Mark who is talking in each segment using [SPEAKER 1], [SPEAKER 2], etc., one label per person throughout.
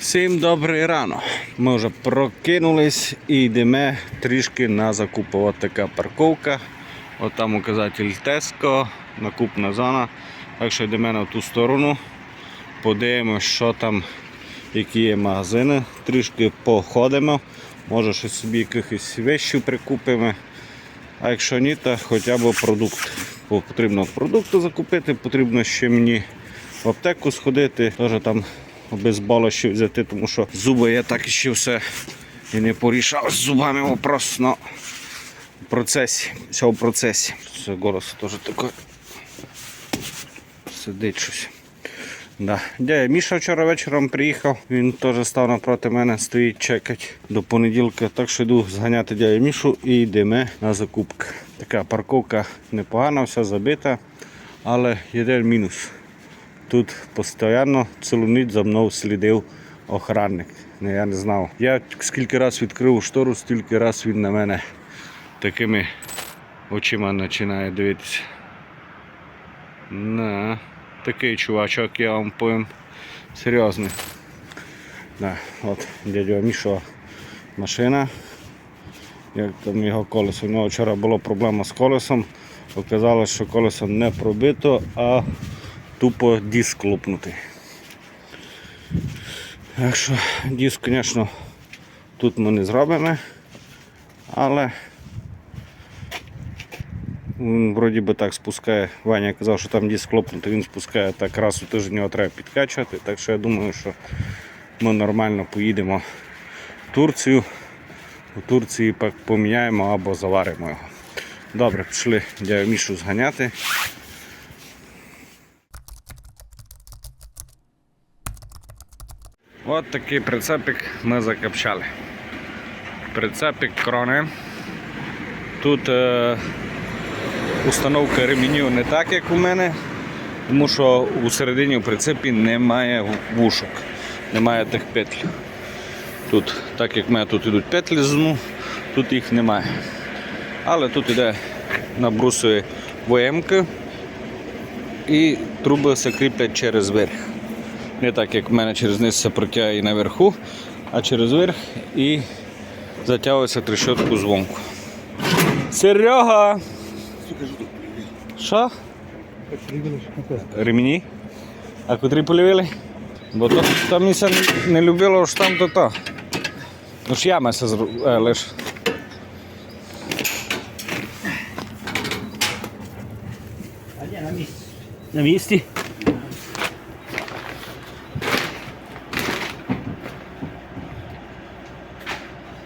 [SPEAKER 1] Всім добрий рано. Ми вже прокинулись і йдемо трішки на закупу. От така парковка. От там указатель Теско, накупна зона. Так що йдемо на ту сторону. Подивимось, що там, які є магазини. Трішки походимо. Може щось собі якихось вещів прикупимо. А якщо ні, то хоча б продукт. Бо потрібно продукти закупити, потрібно ще мені в аптеку сходити, теж там обезболощі взяти, тому що зуби я так ще все і не порішав з зубами вопрос, но в процесі, все в процесі. Це голос теж такий сидить щось. Да. Дядя Міша вчора вечором приїхав, він теж став напроти мене, стоїть чекать до понеділка. Так що йду зганяти дядя Мішу і йдемо на закупки. Така парковка непогана, вся забита, але єдин мінус. Тут постійно цілу ніч за мною слідив охранник. Ну, Я не знав. Я скільки раз відкрив штору, стільки раз він на мене такими очима починає дивитися. На, такий чувачок, я вам повім серйозний. Да, от дядя Мішо машина. Як там його колесо. У нього вчора була проблема з колесом. Оказалось, що колесо не пробито, а тупо диск лопнутий. Так що диск, звісно, тут ми не зробимо, але він вроді би так спускає. Ваня казав, що там диск лопнутий, він спускає так раз у тиждень його треба підкачувати. Так що я думаю, що ми нормально поїдемо в Турцію. У Турції поміняємо або заваримо його. Добре, пішли дядю Мішу зганяти. От такий прицепик ми закопчали. Прицепик крони. Тут е, установка ремінів не так, як у мене, тому що у середині в прицепі немає вушок, немає тих петль. Тут, так як в мене тут йдуть петлі з дну, тут їх немає. Але тут йде на брусові ВМки і труби все кріплять через верх. Не так, як в мене через низ все протягує наверху, а через верх і затягується трещотку звонку. Серега! Що? Ремені? А котрі полівили? Бо то, то мені не, любило ж там то то. Ну ж яма се зру... е, лиш.
[SPEAKER 2] А ні, на місці.
[SPEAKER 1] На місці?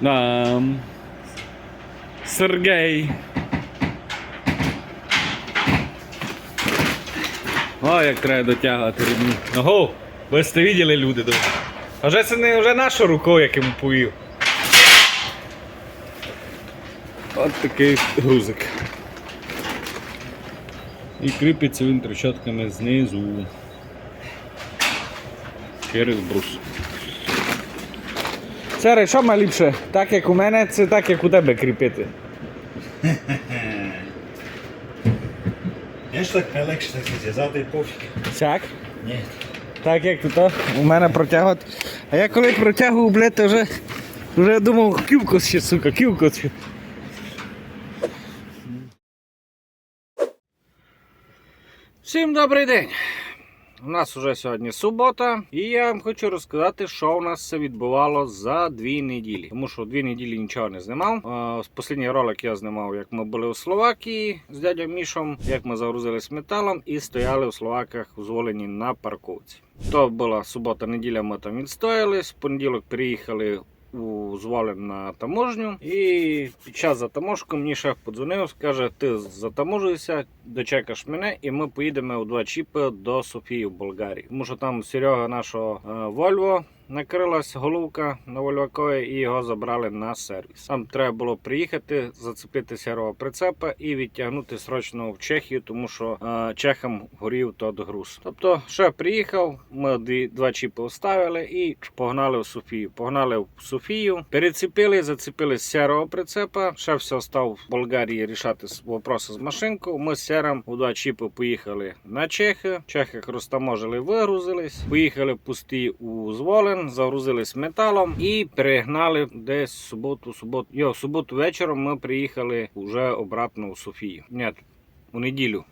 [SPEAKER 1] Нам. Сергей. О, як треба дотягувати рівні. Ого, ви сте виділи люди дома. А вже це не вже нашу рукою, як йому повів. От такий грузик. І кріпиться він трещотками знизу. Через брус. Сери, що має ліпше? Так як у мене, це так як у тебе кріпити.
[SPEAKER 2] Я ж так найлегше так зв'язати і пофіг.
[SPEAKER 1] Так?
[SPEAKER 2] Ні.
[SPEAKER 1] Так як тут у мене протягувати. А я коли протягую, блядь, то вже, вже думав, ківкос ще, сука, ківкос. ще. Всім добрий день! У нас вже сьогодні субота, і я вам хочу розказати, що у нас все відбувало за дві неділі. Тому що дві неділі нічого не знімав. Е, Останній ролик я знімав, як ми були у Словакії з дядьом Мішом, як ми загрузились металом і стояли у Словаках узволені на парковці. То була субота-неділя, ми там відстоялись. В понеділок приїхали у на таможню. І під час затаможки мені шеф подзвонив, скаже: ти затаможуйся, дочекаш мене, і ми поїдемо у два чіпи до Софії в Болгарії. Тому що там Серега нашого е, Вольво. Накрилась головка на Вольвакові і його забрали на сервіс. Там треба було приїхати, зацепити сірого прицепа і відтягнути срочно в Чехію, тому що е, чехам горів тот груз. Тобто, ще приїхав, ми дві, два чіпи оставили і погнали в Софію. Погнали в Софію, перецепили, зацепили сірого прицепа. Ще все став в Болгарії рішати вопроси з машинкою. Ми з сіром у два чіпи поїхали на Чехи. В Чехах розтаможили, вигрузились. Поїхали пусті у Зволин. Загрузили, загрузились металом і перегнали десь суботу, суботу. Йо, суботу вечором ми приїхали вже обратно у Софію. Ні, у неділю.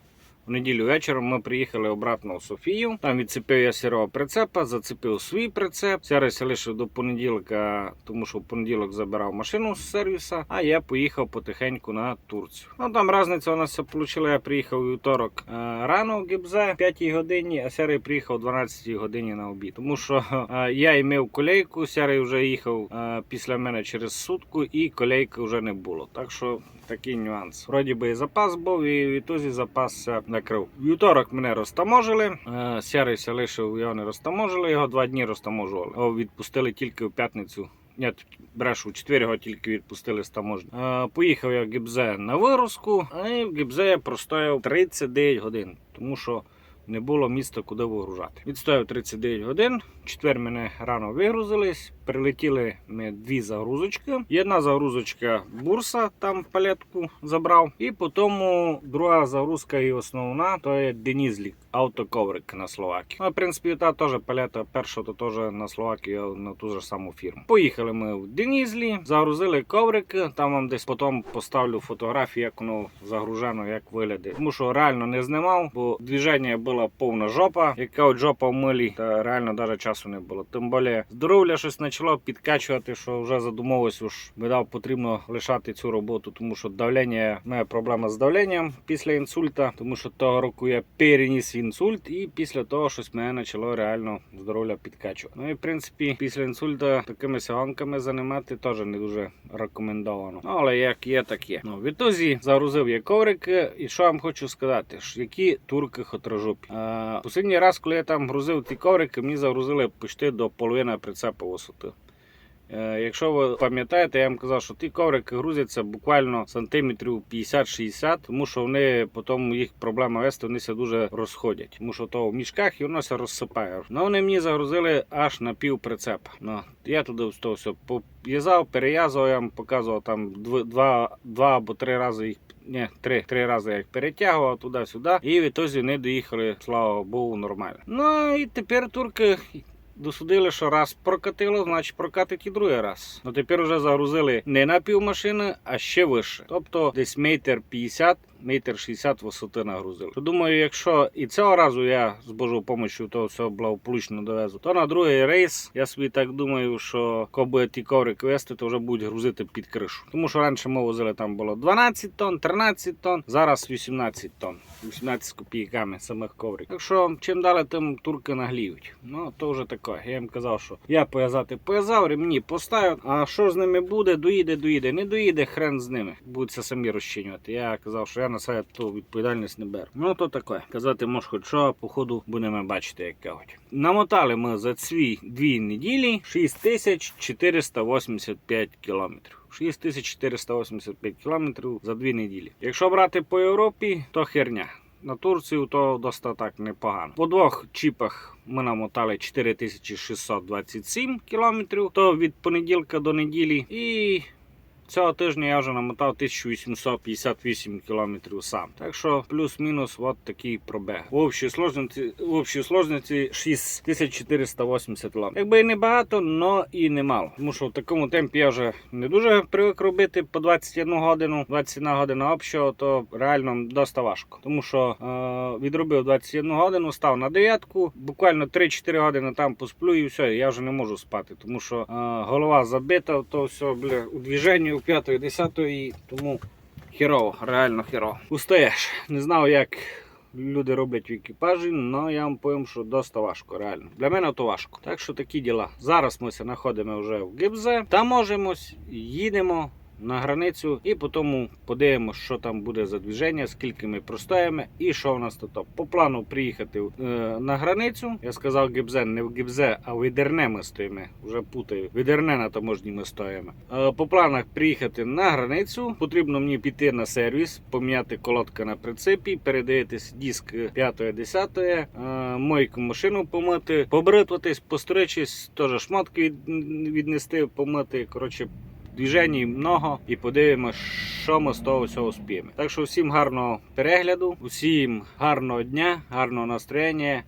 [SPEAKER 1] Неділю вечором ми приїхали обратно у Софію. Там відцепив я сірого прицепа, зацепив свій прицеп. Сярися лише до понеділка, тому що в понеділок забирав машину з сервіса, а я поїхав потихеньку на Турцію. Ну там різниця у нас вийшла. Я приїхав вівторок е, рано в Гібзе, 5 годині, а Сярий приїхав о 12 годині на обід. Тому що е, я імів колейку, Сярий вже їхав е, після мене через сутку, і колейки вже не було. Так що такий нюанс. Вроді би і запас був, і відтоді запас ся накрив. Вівторок мене розтаможили. Е, Сярийся лишив, його не розтаможили, його два дні розтаможували. Його відпустили тільки в п'ятницю. Ні, брешу, у четвер його тільки відпустили з таможні. Е, поїхав я в Гібзе на вигрузку, а в Гібзе я простояв 39 годин, тому що не було міста, куди вигружати. Відстояв 39 годин. Четвер мене рано вигрузились. Прилетіли ми дві загрузочки. Одна загрузочка бурса, там палетку забрав. І потім друга загрузка і основна то є Денізлік, автоковрик на Словакію. Ну, в принципі, та теж палета перша, то теж на Словакію на ту ж саму фірму. Поїхали ми в Денізлі, загрузили коврики. Там вам десь потім поставлю фотографії, як воно загружено, як виглядає. Тому що реально не знімав, бо движення була повна жопа. Яка от жопа в милі, та реально навіть часу не було. Тим більше здоров'я щось почало підкачувати, що вже задумовувався, що видав потрібно лишати цю роботу, тому що давлення має проблема з давленням після інсульта, тому що того року я переніс інсульт, і після того щось мене почало реально здоров'я підкачувати. Ну і в принципі, після інсульта такими сяганками займати теж не дуже рекомендовано. Ну, але як є, так є. Ну, відтоді загрузив я коврики, і що вам хочу сказати, які турки хотрожопі. Е, Останній раз, коли я там грузив ті коврики, мені загрузили почти до половини прицепа висоти. Е, Якщо ви пам'ятаєте, я вам казав, що ті коврики грузяться буквально сантиметрів 50-60, тому що вони потім їх проблема вести, вони все дуже розходять. Тому що то в мішках і воно все розсипає. Ну вони мені загрузили аж на пів прицепа. Ну, я туди того все пов'язав, перев'язав, я вам показував там дв- два, два або три рази їх. Ні, три, три рази я їх перетягував туди-сюди, і відтоді вони доїхали, слава Богу, нормально. Ну і тепер турки досудили, що раз прокатило, значить прокатить і другий раз. Ну тепер вже загрузили не на пів а ще вище. Тобто десь метр 50, метр 60 висоти нагрузили. То думаю, якщо і цього разу я з Божою допомогою того всього благополучно довезу, то на другий рейс я собі так думаю, що буде ті коврики вести, то вже будуть грузити під кришу. Тому що раніше ми возили там було 12 тонн, 13 тонн, зараз 18 тонн. 18 з копійками самих ковриків. Так що чим далі, тим турки нагліють. Ну то вже таке. Я їм казав, що я пов'язати пов'язав, ремні поставив. А що з ними буде, доїде, доїде. Не доїде, хрен з ними. Будуть самі розчинювати. Я казав, що я на себе ту відповідальність не беру. Ну то таке. Казати може хоч що, походу будемо бачити, як кажуть. Намотали ми за ці дві неділі 6485 кілометрів. 6485 кілометрів за дві неділі. Якщо брати по Європі, то херня. На Турцію то досить так непогано. По двох чіпах ми намотали 4627 кілометрів, то від понеділка до неділі. І цього тижня я вже намотав 1858 кілометрів сам. Так що плюс-мінус от такий пробег. В общій сложності, в общій сложності 6480 кілометрів. Якби і не багато, але і не мало. Тому що в такому темпі я вже не дуже привик робити по 21 годину, 21 година общого, то реально досить важко. Тому що е, відробив 21 годину, став на дев'ятку, буквально 3-4 години там посплю і все, я вже не можу спати, тому що е, голова забита, то все бля, у движенні у 5-10 і тому херово, реально херово. Устаєш. Не знав, як люди роблять в екіпажі, але я вам повім, що досить важко, реально. Для мене то важко. Так що такі діла. Зараз ми знаходимося знаходимо вже в Гібзе, таможимось, їдемо. На границю і потім подивимося, що там буде за движення, скільки ми простоїмо і що в нас тут. По плану приїхати е, на границю. Я сказав Гібзе, не в Гібзе, а в Відерне ми стоїмо. Вже путаю. В Відерне на таможні ми стоїмо. Е, по планах приїхати на границю. Потрібно мені піти на сервіс, поміняти колодка на прицепі, передивитись диск 5-10, е, мойку машину помити, побритватись, постричись, теж шмотки від, віднести, помити. Коротше, движень много і подивимося, що ми з того всього успіємо. Так що всім гарного перегляду, усім гарного дня, гарного настроєння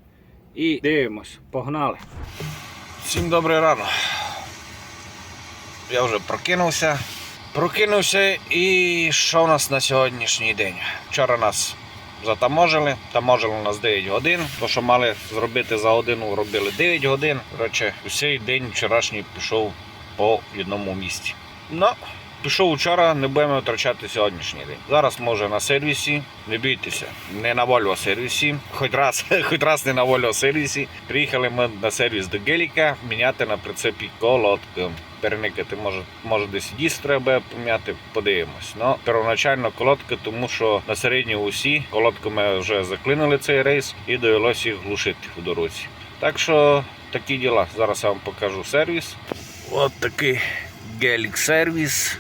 [SPEAKER 1] і дивимось. Погнали! Всім добрий ранок. Я вже прокинувся. Прокинувся і що у нас на сьогоднішній день? Вчора нас затаможили, таможили нас 9 годин. То, що мали зробити за годину, робили 9 годин. Коротше, усій день вчорашній пішов по одному місці. Ну, пішов вчора, не будемо втрачати сьогоднішній день. Зараз може на сервісі. Не бійтеся, не на Volvo сервісі. Хоч раз, хоч раз не на Volvo сервісі. Приїхали ми на сервіс до Геліка міняти на прицепі колодку. Переникати може, може десь диск треба поміняти, подивимось. Ну, первоначально колодка, тому що на середній усі колодку ми вже заклинили цей рейс і довелося їх глушити у дорозі. Так що такі діла. Зараз я вам покажу сервіс. От такий гелік сервіс.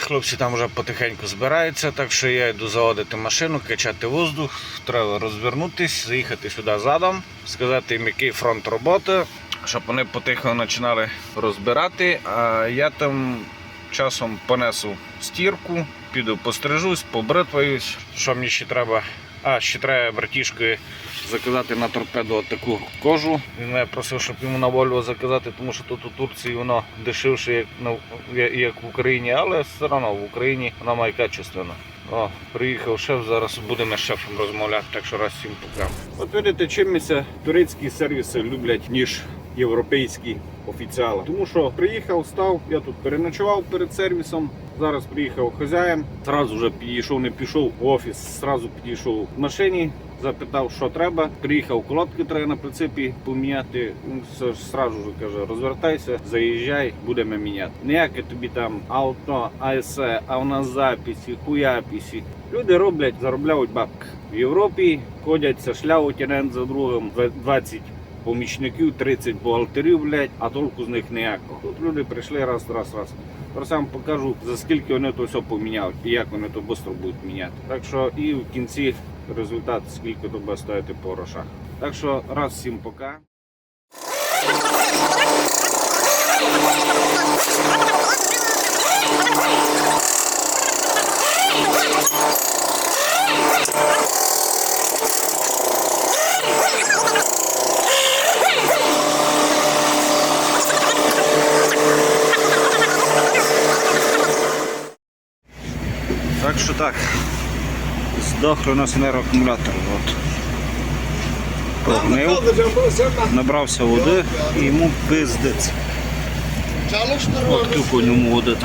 [SPEAKER 1] Хлопці там вже потихеньку збираються, так що я йду заводити машину, качати воздух. Треба розвернутися, заїхати сюди задом, сказати їм, який фронт роботи, щоб вони потихо починали розбирати. А я там часом понесу стірку, піду пострижусь, побритваюсь. Що мені ще треба? А, ще треба братішки заказати на торпеду таку кожу. Він мене просив, щоб йому на Вольво заказати, тому що тут у Турції воно дешевше, як, на, як в Україні, але все одно в Україні вона має качественно. О, приїхав шеф, зараз будемо з шефом розмовляти, так що раз всім пока. От видите, чимся турецькі сервіси люблять, ніж європейські офіціали. Тому що приїхав, став, я тут переночував перед сервісом. Зараз приїхав хазяїн, зразу вже підійшов, не пішов в офіс, зразу підійшов в машині, запитав, що треба. Приїхав, колодки треба на прицепі поміняти. Зразу ж каже, розвертайся, заїжджай, будемо міняти. Ніяке тобі там авто, АСЕ, а в нас записі, хуяписі. Люди роблять, заробляють бабки. В Європі ходять, шляють один за другим 20 помічників, 30 бухгалтерів, блядь, а толку з них ніякого. Тут люди прийшли раз, раз, раз. Я вам покажу, за скільки вони то все поміняють і як вони то швидко будуть міняти. Так що і в кінці результат, скільки то буде стояти по грошах. Так що раз всім пока. Так так. Здохли у нас енергоакумулятор. От. Прогнив, набрався води і йому пиздець. От по ньому води.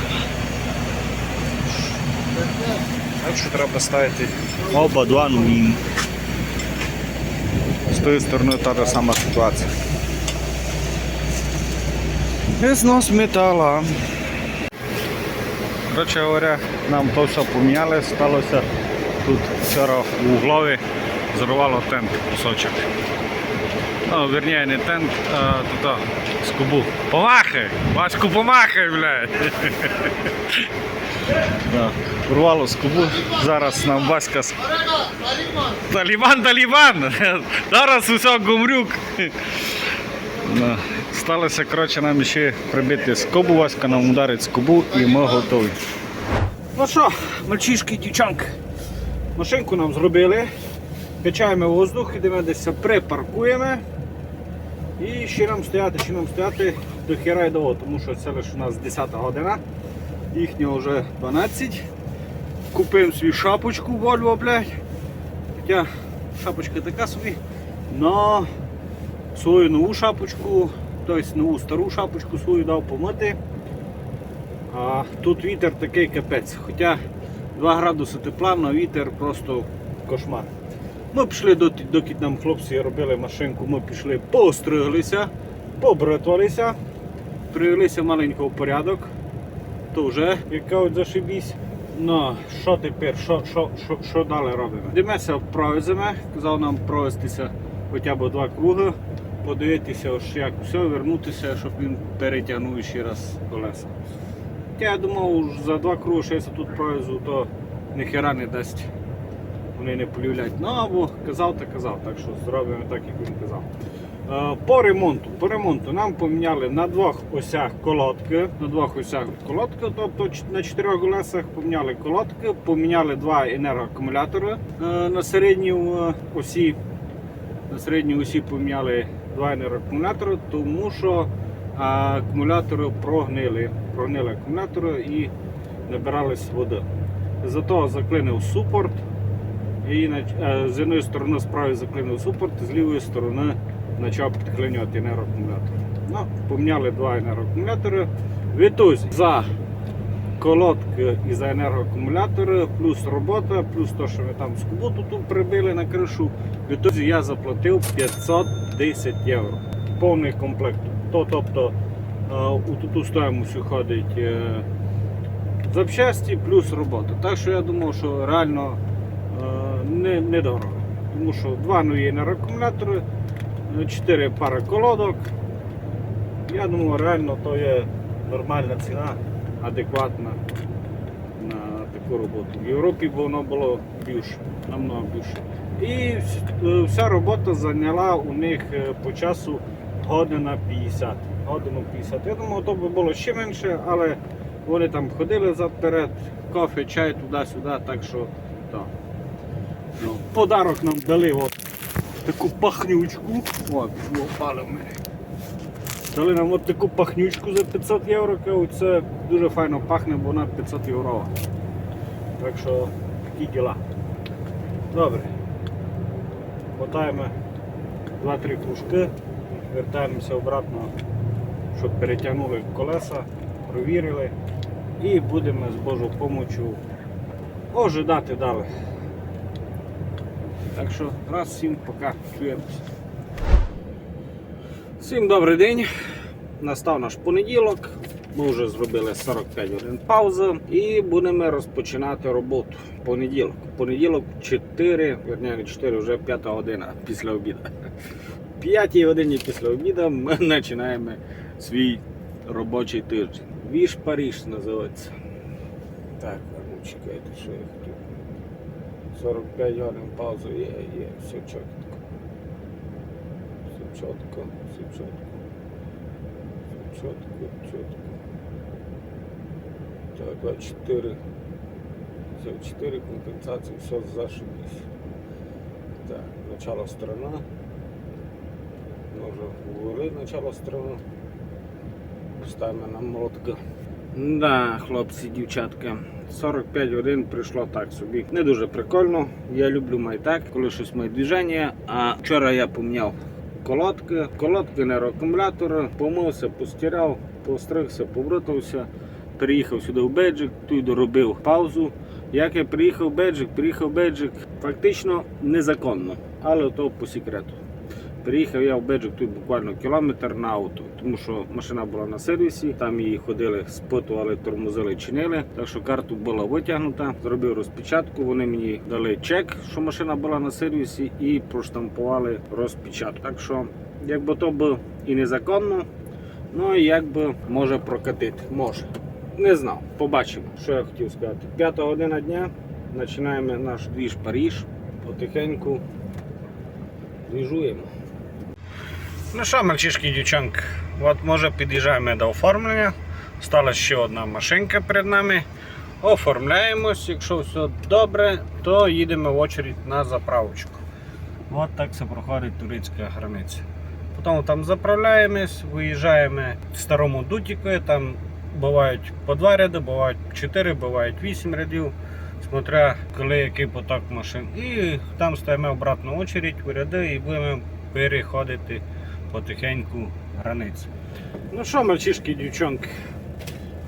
[SPEAKER 1] Так що треба ставити оба два нові. З тої сторони та ж сама ситуація. Знос метала. Коротше говоря, нам то все поміняли, сталося тут вчора у углові зорвало тент кусочок. Ну, верніше не тент, а тут скобу. Помахай! Ваську помахай, блядь! Да. Урвало скобу. Зараз нам Васька Талібан, Талібан! Зараз усе гумрюк. Да. Сталося коротше, нам ще прибити скобу, Васька нам ударить скобу і ми готові. Ну що, мальчишки, дівчанки, машинку нам зробили. Качаємо воздух, ідемо десь припаркуємо. І ще нам стояти, ще нам стояти до хера й довго, тому що це лише у нас 10 година, їхня вже 12. Купив свій шапочку Volvo, блядь. Хоча шапочка така собі. Но свою нову шапочку, тобто нову стару шапочку свою дав помити. А тут вітер такий капець. Хоча 2 градуси тепла, але вітер просто кошмар. Ми пішли доки нам хлопці робили машинку, ми пішли, постриглися, побритвалися, привелися маленько в порядок. То вже от зашибісь. Ну, що тепер, що, що, що, що далі робимо? Йдемося провеземо, казав нам провестися хоча б два круги, подивитися, ось як все, вернутися, щоб він перетягнув ще раз колеса. Я думав, за два що я тут провезу, то ніхера не дасть. Вони не полюблять. Ну або казав, та казав, так що зробимо так, як він казав. Е, По ремонту. По ремонту нам поміняли на двох осях колодки. На двох осях колодки, тобто на чотирьох колесах поміняли колодки, поміняли два енергоакумулятори е, на середній е, осі. На середній осі поміняли два енергоакумулятори, тому що акумулятори прогнили. Прогнили акумулятори і набирались води. Зато заклинив супорт. І з однієї сторони справи заклинив супорт, з лівої сторони почав підклинювати енергоакумулятор. Ну, поміняли два енергоакумулятори. Відтузі за колодки і за енергоакумулятори, плюс робота, плюс те, що ми там скубуту тут прибили на кришу. Відтоді я заплатив 510 євро. Повний комплект. То, тобто у ту стоїмость входить е, запчасті плюс робота. Так що я думав, що реально е, не, недорого. Тому що два нові е, чотири пари колодок. Я думаю, реально то є нормальна ціна, адекватна на таку роботу. В Європі воно було більше, намного більше. І е, вся робота зайняла у них е, по часу година 50. Годину 50. Я думаю, то би було ще менше, але вони там ходили заперед, кофе, чай туди-сюди, так що так. Ну, подарок нам дали от таку пахнючку. От, опали в мене. Дали нам от таку пахнючку за 500 євро, це дуже файно пахне, бо вона 500 євро. Так що такі діла. Добре. Мотаємо 2-3 кружки, вертаємося обратно, щоб перетягнули колеса, провірили і будемо з Божою допомогою ожидати далі. Так що раз всім пока чуємося. Всім добрий день. Настав наш понеділок. Ми вже зробили 45 годин паузи і будемо розпочинати роботу. Понеділок. Понеділок 4, верні, не 4, вже 5 година після обіду. 5 годині після обіду ми починаємо свій робочий тиждень. Віж Паріж називається. Так, ну чекайте, що я хотів. 45 годин паузи є, є, все чітко. Все чітко, все чітко. Все чітко, чітко. Так, 24. Все, 4 компенсації, все зашибись. Так, начало сторона. Ми вже говорили начало сторона. Ставимо на молотка. Да, хлопці, дівчатка. 45 годин прийшло так собі. Не дуже прикольно. Я люблю майтак, коли щось має движення. А вчора я поміняв колодки, колодки нейроакумулятори, помився, постирав, постригся, побрутався. Приїхав сюди в Беджик, тут доробив паузу. Як я приїхав в Беджик, приїхав в Беджик фактично незаконно, але то по секрету. Приїхав я в Беджик тут буквально кілометр на авто, тому що машина була на сервісі, там її ходили, спитували, тормозили, чинили. Так що карту була витягнута, зробив розпечатку. Вони мені дали чек, що машина була на сервісі, і проштампували розпечатку. Так що, якби то було і незаконно, ну і якби може прокатити. Може. Не знав. Побачимо, що я хотів сказати. П'ята година дня. Починаємо наш двіж Паріж. Потихеньку двіжуємо. Ну що, мальчишки і дівчонки, от може під'їжджаємо до оформлення. Стала ще одна машинка перед нами. Оформляємось, якщо все добре, то їдемо в очередь на заправочку. От так це проходить турецька границя. Потім там заправляємось, виїжджаємо в старому дутіку, там бувають по два ряди, бувають чотири, бувають вісім рядів, смотря коли який поток машин. І там стаємо обратно в очередь в ряди і будемо переходити потихеньку границю. Ну що, мальчишки дівчонки,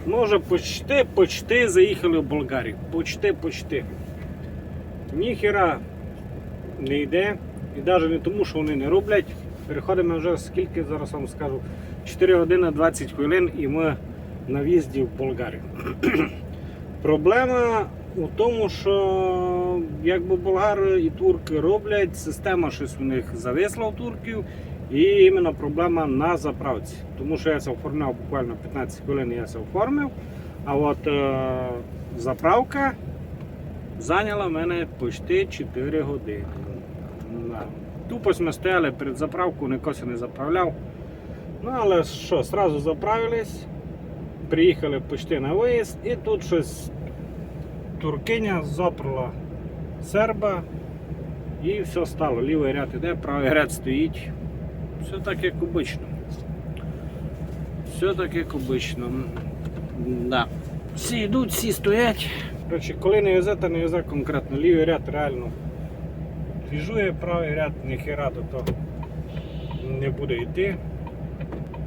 [SPEAKER 1] ми вже почти, почти заїхали в Болгарію. Почти, почти. Ніхера не йде. І навіть не тому, що вони не роблять. Переходимо вже скільки, зараз вам скажу, 4 години 20 хвилин і ми на в'їзді в Болгарію. Проблема у тому, що якби болгари і турки роблять, система щось у них зависла у турків, і іменно проблема на заправці. Тому що я це оформляв буквально 15 хвилин, я це оформив. А от е, заправка зайняла мене почти 4 години. Тупо ми стояли перед заправкою, ніхто не заправляв. Ну але що, зразу заправились, приїхали почти на виїзд, і тут щось туркиня заперла серба і все стало. Лівий ряд іде, правий ряд стоїть. Все так як обично. Все так як обично. Да. Всі йдуть, всі стоять. Коротше, коли не везе, то не везе конкретно. Лівий ряд реально фіжує, правий ряд ніхера того не буде йти.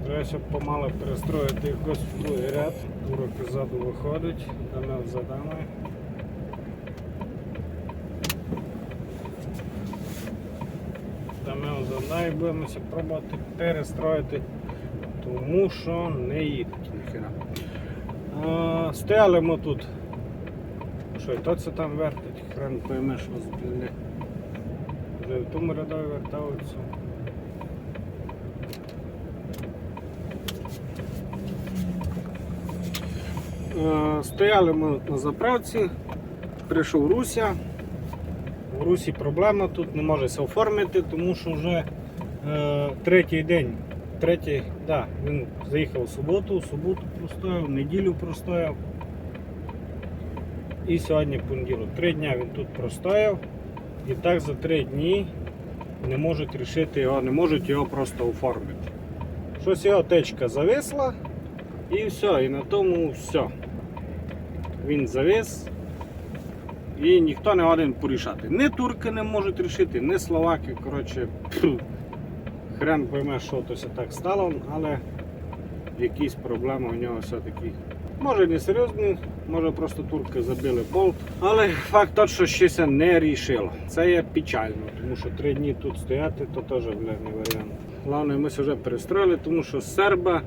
[SPEAKER 1] Треба помало перестроїти якось в другий ряд. Уроки ззаду виходить, даме за дами. Даме за дами, будемо пробувати перестроїти, тому що не їдуть ніхера. Стояли ми тут. Що, і то це там вертить, хрен пойме, що з. Вже в тому рядові вертаються. Стояли ми на заправці, прийшов Руся. В Русі проблема тут не може все оформити, тому що вже е, третій день. Третій, да, він заїхав в суботу, в суботу простояв, неділю простояв. І сьогодні понеділок. Три дня він тут простояв. І так за три дні не можуть рішити його, не можуть його просто оформити. Щось його течка зависла і все, і на тому все. Він завис і ніхто не один порішати. Ні турки не можуть рішити, ні словаки. Коротше, хрен пойме, що то так стало, але якісь проблеми у нього все-таки. Може не серйозні, може просто турки забили болт. Але факт тот, що це не рішило. Це є печально, тому що три дні тут стояти, то теж не варіант. Головне, ми вже перестроїли, тому що серба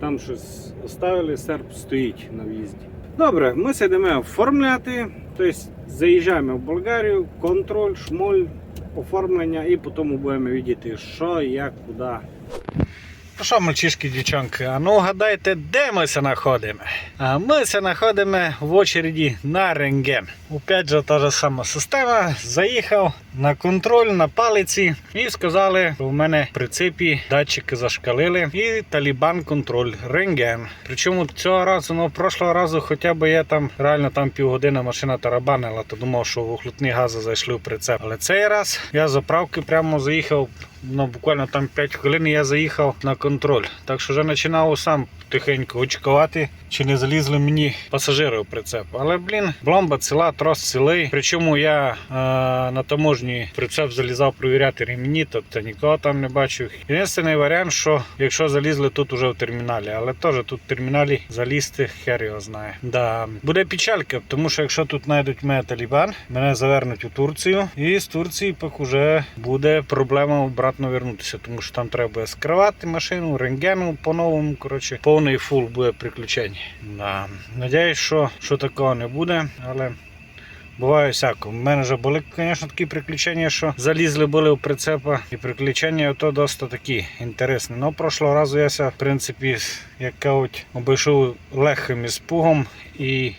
[SPEAKER 1] там щось оставили, серб стоїть на в'їзді. Добре, ми сидимо оформляти, тобто заїжджаємо в Болгарію, контроль, шмоль, оформлення і потім будемо бачити, що, як, куди. Ну що, мальчишки, дівчонки, а ну гадайте, де ми се знаходимо? А ми се знаходимо в очереді на рентген. Опять же та ж сама система. Заїхав на контроль на палиці і сказали, що в мене в прицепі датчики зашкалили і талібан контроль рентген. Причому цього разу, ну прошлого разу, хоча б я там реально там півгодини машина тарабанила, то думав, що вухлопні гази зайшли в прицеп. Але цей раз я заправки прямо заїхав. Ну, буквально там 5 хвилин я заїхав на контроль. Так що вже починав сам тихенько очікувати, чи не залізли мені пасажири в прицеп. Але, блін, бломба ціла, трос цілий. Причому я е, на таможні прицеп залізав провіряти ремені, тобто нікого там не бачив. Єдиний варіант, що якщо залізли тут уже в терміналі, але теж тут в терміналі залізти хер його знає. Да. Буде печалька, тому що якщо тут знайдуть мене талібан, мене завернуть у Турцію, і з Турції пак уже буде проблема обратно вернутися, тому що там треба скривати машину, рентгену по-новому. Коротше, повний фул буде приключень. Да. Надіюсь, що, що такого не буде, але. Буває всяко. У мене вже були, звісно, такі приключення, що залізли були у прицепа. І приключення то досить такі інтересні. Ну, прошлого разу я в принципі, як кажуть, обійшов легким іспугом і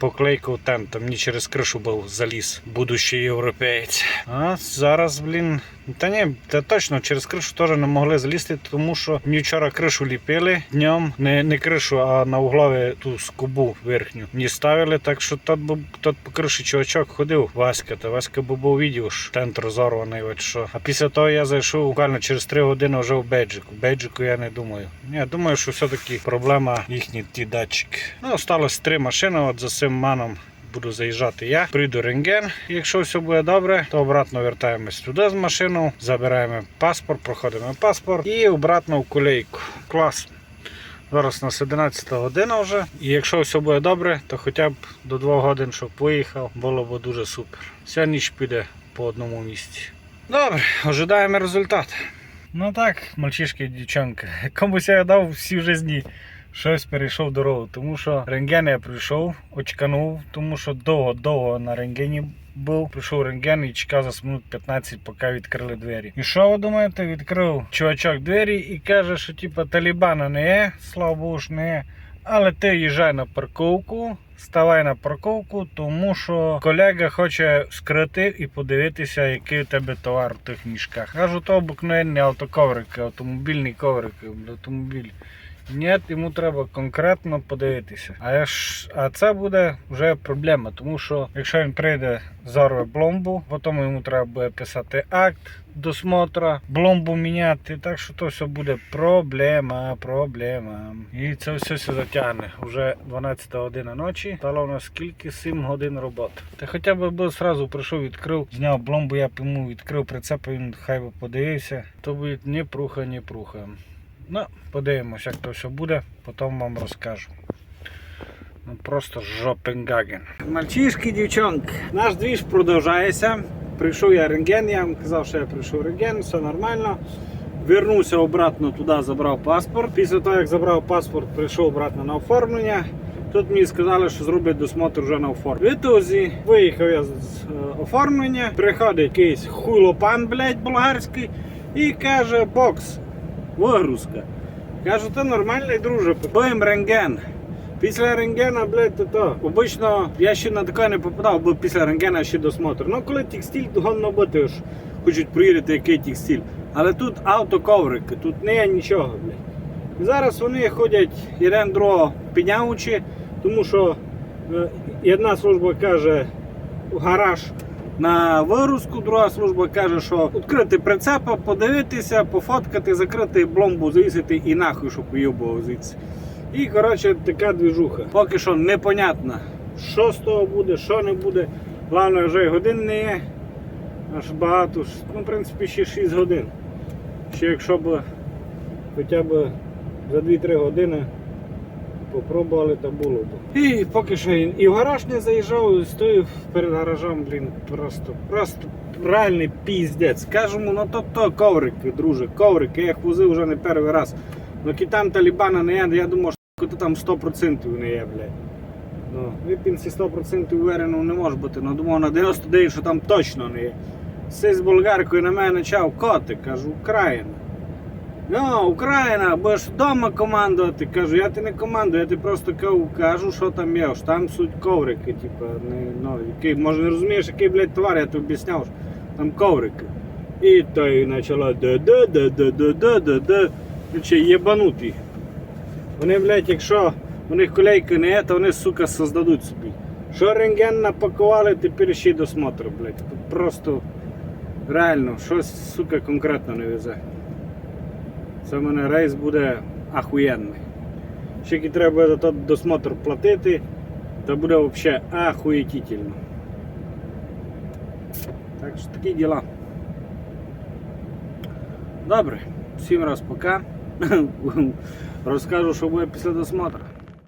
[SPEAKER 1] поклейкав тентом. Мені через кришу був заліз, будущий європеєць. А зараз, блін. Та ні, та точно через кришу теж не могли залізти, тому що мені вчора кришу ліпили днем, не, не кришу, а на углові ту скобу верхню. Мені ставили, так що тот, тот по криші чувачок ходив, Васька, та Васька був відео, що тент розорваний, от що. А після того я зайшов буквально через 3 години вже в бейджику. В бейджику я не думаю. Я думаю, що все-таки проблема їхні ті датчики. Ну, осталось три машини, от за цим маном буду заїжджати я. Прийду рентген. Якщо все буде добре, то обратно вертаємось туди з машину, забираємо паспорт, проходимо паспорт і обратно в колейку. Клас. Зараз у нас 11 година вже. І якщо все буде добре, то хоча б до 2 годин, щоб поїхав, було б дуже супер. Вся ніч піде по одному місці. Добре, ожидаємо результат. Ну так, мальчишки і дівчонки, комусь я дав всі в житті щось перейшов дорогу, тому що рентген я прийшов, очканув, тому що довго-довго на рентгені був. Прийшов рентген і чекав за минут 15, поки відкрили двері. І що ви думаєте? Відкрив чувачок двері і каже, що типа Талібана не є, слава Богу, ж не є. Але ти їжджай на парковку,
[SPEAKER 3] ставай на парковку, тому що колега хоче скрити і подивитися, який у тебе товар в тих мішках. Кажу, то обикновенні автоковрики, автомобільні коврики, автомобіль. Ні, йому треба конкретно подивитися. А, ж, а це буде вже проблема, тому що якщо він прийде, зорве пломбу, потім йому треба буде писати акт досмотра, пломбу міняти. Так що то все буде проблема, проблема. І це все все затягне. Вже 12 година ночі. Стало у нас скільки 7 годин роботи. Та хоча б би зразу прийшов, відкрив, зняв пломбу, я б йому відкрив прицеп, він хай би подивився. То буде ні пруха, ні пруха. Ну, подивимось, як то все буде, потім вам розкажу. Ну просто жопенгаген. Мальчишки, дівчонки, наш двіж продовжається. Прийшов я рентген, я вам казав, що я прийшов рентген, все нормально. Вернувся обратно туди, забрав паспорт. Після того, як забрав паспорт, прийшов обратно на оформлення. Тут мені сказали, що зроблять досмотр вже на оформленні. Відтоді виїхав я з з, е, оформлення, приходить якийсь хуйлопан, блядь, болгарський, і каже, бокс, вигрузка. Кажу, ти нормальний друже, будемо рентген. Після рентгена, блядь, то то. Обично я ще на таке не попадав, бо після рентгена ще досмотр. Ну коли текстиль, то гонно бути ж хочуть провірити, який текстиль. Але тут автоковрики, тут не є нічого, блядь. Зараз вони ходять один другого піднявучи, тому що е, одна служба каже гараж на вигрузку, друга служба каже, що відкрити прицепа, подивитися, пофоткати, закрити бломбу, завісити і нахуй, щоб уйобував звідси. І коротше така двіжуха. Поки що непонятно, що з того буде, що не буде. Головне, вже годин не є. Аж багато. Ну, в принципі, ще 6 годин. Ще якщо б хоча б за 2-3 години попробували, то було б. І поки що і і в гараж не заїжджав, стою перед гаражом, блін, просто, просто реальний піздець. Кажемо, ну то то коврики, друже, коврики, я їх возив вже не перший раз. Ну ки там Талібана не є, я думав, що там 100% не є, блядь. Ну, випінці 100% уверено не може бути, ну думав на 99, що там точно не є. Все з болгаркою на мене почав коти, кажу, Україна. О, Україна, будеш вдома командувати. Кажу, я ти не командую, я ти просто кажу, що там є. Що Там суть коврики, типу, не, ну, який, може не розумієш, який блядь, товар, я тобі об'ясняв, що там коврики. І то і почала да-да-да-да-да-да-да. Короче, ну, єбануті. Вони, блядь, якщо у них колейки не є, то вони, сука, создадуть собі. Що рентген напакували, тепер ще й досмотр, блядь. Просто реально, щось, сука, конкретно не везе. Це в мене рейс буде ахуєнний. Ще треба за той досмотр платити, то буде взагалі ахуєтітельно. Так що такі діла. Добре, всім раз пока. Розкажу, що буде після досмотру.